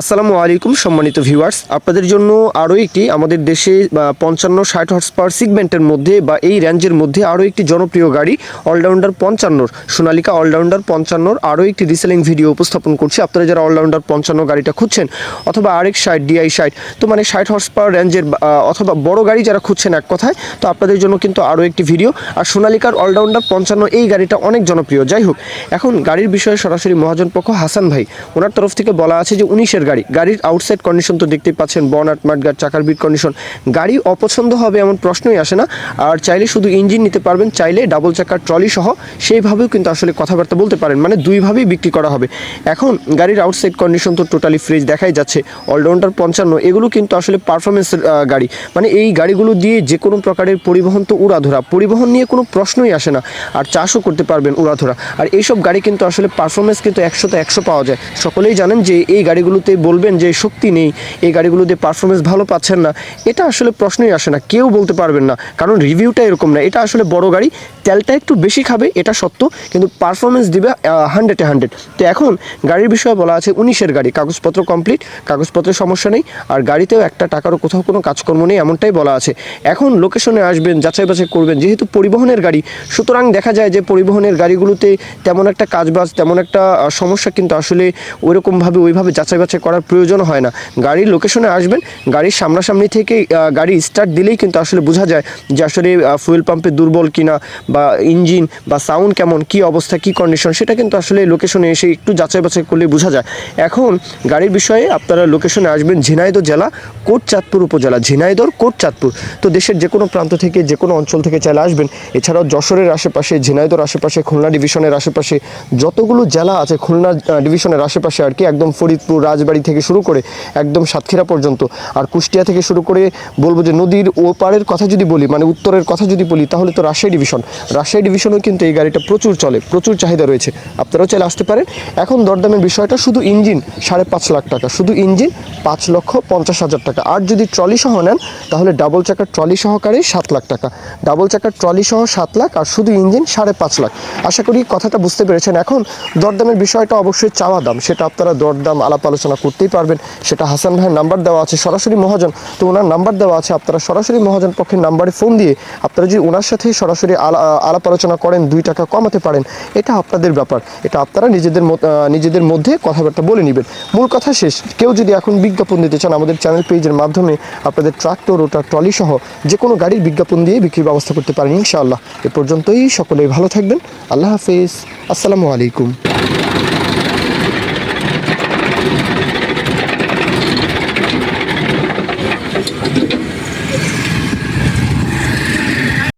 আসসালামু আলাইকুম, সম্মানিত ভিউয়ার্স। আপনাদের জন্য আরও একটি আমাদের দেশে পঞ্চান্ন ষাট হর্স পাওয়ার সিগমেন্টের মধ্যে, বা এই রেঞ্জের মধ্যে আরও একটি জনপ্রিয় গাড়ি অলরাউন্ডার পঞ্চান্নর সোনালিকা অলরাউন্ডার পঞ্চান্নর আরও একটি রিসেলিং ভিডিও উপস্থাপন করছি। আপনারা যারা অলরাউন্ডার পঞ্চান্ন গাড়িটা খুঁজছেন, অথবা আরেক ষাট ডিআই ষাট, তো মানে ষাট হর্স পাওয়ার রেঞ্জের অথবা বড় গাড়ি যারা খুঁজছেন এক কথায়, তো আপনাদের জন্য কিন্তু আরও একটি ভিডিও আর সোনালিকার অলরাউন্ডার পঞ্চান্ন এই গাড়িটা অনেক জনপ্রিয়। যাই হোক, এখন গাড়ির বিষয়ে সরাসরি মহাজন পক্ষ হাসান ভাই, ওনার তরফ থেকে বলা আছে যে উনিশের গাড়ি। গাড়ির আউটসাইড কন্ডিশন তো দেখতেই পাচ্ছেন, বন বনাট মাঠগাট চাকার বিট কন্ডিশন গাড়ি অপছন্দ হবে এমন প্রশ্নই আসে না। আর চাইলে শুধু ইঞ্জিন নিতে পারবেন, চাইলে ডাবল চাকার ট্রলি সহ সেইভাবেও কিন্তু আসলে কথাবার্তা বলতে পারেন। মানে দুইভাবেই বিক্রি করা হবে। এখন গাড়ির আউটসাইড কন্ডিশন তো টোটালি ফ্রেশ দেখাই যাচ্ছে। অলরাউন্ডার পঞ্চান্ন, এগুলো কিন্তু আসলে পারফরমেন্সের গাড়ি। মানে এই গাড়িগুলো দিয়ে যে কোনো প্রকারের পরিবহন তো উড়াধরা। পরিবহন নিয়ে কোনো প্রশ্নই আসে না। আর চাষও করতে পারবেন উড়াধরা। আর এইসব গাড়ি কিন্তু আসলে পারফরমেন্স কিন্তু একশোতে একশো পাওয়া যায়। সকলেই জানেন যে এই গাড়িগুলোতে বলবেন যে, শক্তি নেই, এই গাড়িগুলোতে পারফরমেন্স ভালো পাচ্ছেন না। এটা আসলে প্রশ্নই আসে না, কেউ বলতে পারবেন না। কারণ রিভিউটা এরকম না, এটা আসলে বড় গাড়ি, তেলটা একটু বেশি খাবে, এটা সত্য, কিন্তু পারফরমেন্স দিবে হান্ড্রেডে হান্ড্রেড তো এখন গাড়ির বিষয়ে বলা আছে, উনিশের গাড়ি, কাগজপত্র কমপ্লিট কাগজপত্রের সমস্যা নেই, আর গাড়িতেও একটা টাকারও কোথাও কোনো কাজকর্ম নেই, এমনটাই বলা আছে। এখন লোকেশনে আসবেন, যাচাই বাছাই করবেন, যেহেতু পরিবহনের গাড়ি, সুতরাং দেখা যায় যে, পরিবহনের গাড়িগুলোতে তেমন একটা কাজবাজ, তেমন একটা সমস্যা, কিন্তু আসলে ওইরকমভাবে, ওইভাবে যাচাই বাছাই করার প্রয়োজন হয় না। গাড়ির লোকেশনে আসবেন, গাড়ির সামনাসামনি থেকে গাড়ি স্টার্ট দিলেই কিন্তু আসলে বোঝা যায় যে আসলে ফুয়েল পাম্পে দুর্বল কিনা বা ইঞ্জিন বা সাউন্ড কেমন, কি অবস্থা, কি কন্ডিশন সেটা কিন্তু আসলে লোকেশনে এসে একটু যাচাই বাছাই করলে বোঝা যায়। এখন গাড়ির বিষয়ে আপনারা লোকেশনে আসবেন ঝিনাইদহ জেলা, কোটচাঁদপুর উপজেলা, ঝিনাইদহ, কোটচাঁদপুর। তো দেশের যে কোনো প্রান্ত থেকে, যে কোনো অঞ্চল থেকে চাইলে আসবেন। এছাড়াও যশোরের আশেপাশে, ঝিনাইদহর আশেপাশে, খুলনা ডিভিশনের আশেপাশে, যতগুলো জেলা আছে, খুলনা ডিভিশনের আশেপাশে আর কি, একদম ফরিদপুর রাজবাড়ি থেকে শুরু করে একদম সাতক্ষীরা পর্যন্ত। আর কুষ্টিয়া থেকে শুরু করে বলব যে নদীর ওপারের কথা যদি বলি মানে উত্তরের কথা যদি বলি, তাহলে তো রাজশাহী ডিভিশন রাজশাহী ডিভিশনেও কিন্তু এই গাড়িটা প্রচুর চলে, প্রচুর চাহিদা রয়েছে। আপনারাও চাইলে আসতে পারেন। এখন দরদামের বিষয়টা শুধু ইঞ্জিন, সাড়ে পাঁচ লাখ টাকা। শুধু ইঞ্জিন, পাঁচ লক্ষ পঞ্চাশ হাজার টাকা। আর যদি ট্রলি সহ নেন, তাহলে ডাবল চাকার ট্রলি সহকারে সাত লাখ টাকা। ডাবল চাকার ট্রলি সহ সাত লাখ, আর শুধু ইঞ্জিন, সাড়ে পাঁচ লাখ। আশা করি কথাটা বুঝতে পেরেছেন। এখন দরদামের বিষয়টা অবশ্যই চাওয়া দাম। সেটা আপনারা দরদাম, আলাপ আলোচনা করতেই পারবেন। সেটা হাসান ভাইয়ের নাম্বার দেওয়া আছে, সরাসরি মহাজন। তো ওনার নাম্বার দেওয়া আছে, আপনারা সরাসরি মহাজন পক্ষের নাম্বারে ফোন দিয়ে আপনারা যদি ওনার সাথে সরাসরি আলা- আলাপ আলোচনা করেন, দুই টাকা কমাতে পারেন, এটা আপনাদের ব্যাপার। এটা আপনারা নিজেদের নিজেদের মধ্যে কথাবার্তা বলে নেবেন। মূল কথা শেষ, কেউ যদি এখন বিজ্ঞাপন দিতে চান, আমাদের চ্যানেল পেজের মাধ্যমে আপনাদের ট্রাক্টর ওটা ট্রলি সহ যে কোনো গাড়ির বিজ্ঞাপন দিয়ে বিক্রির ব্যবস্থা করতে পারেন ইনশাআল্লাহ। এ পর্যন্তই, সকলেই ভালো থাকবেন। আল্লাহ হাফিজ। আসসালামু আলাইকুম।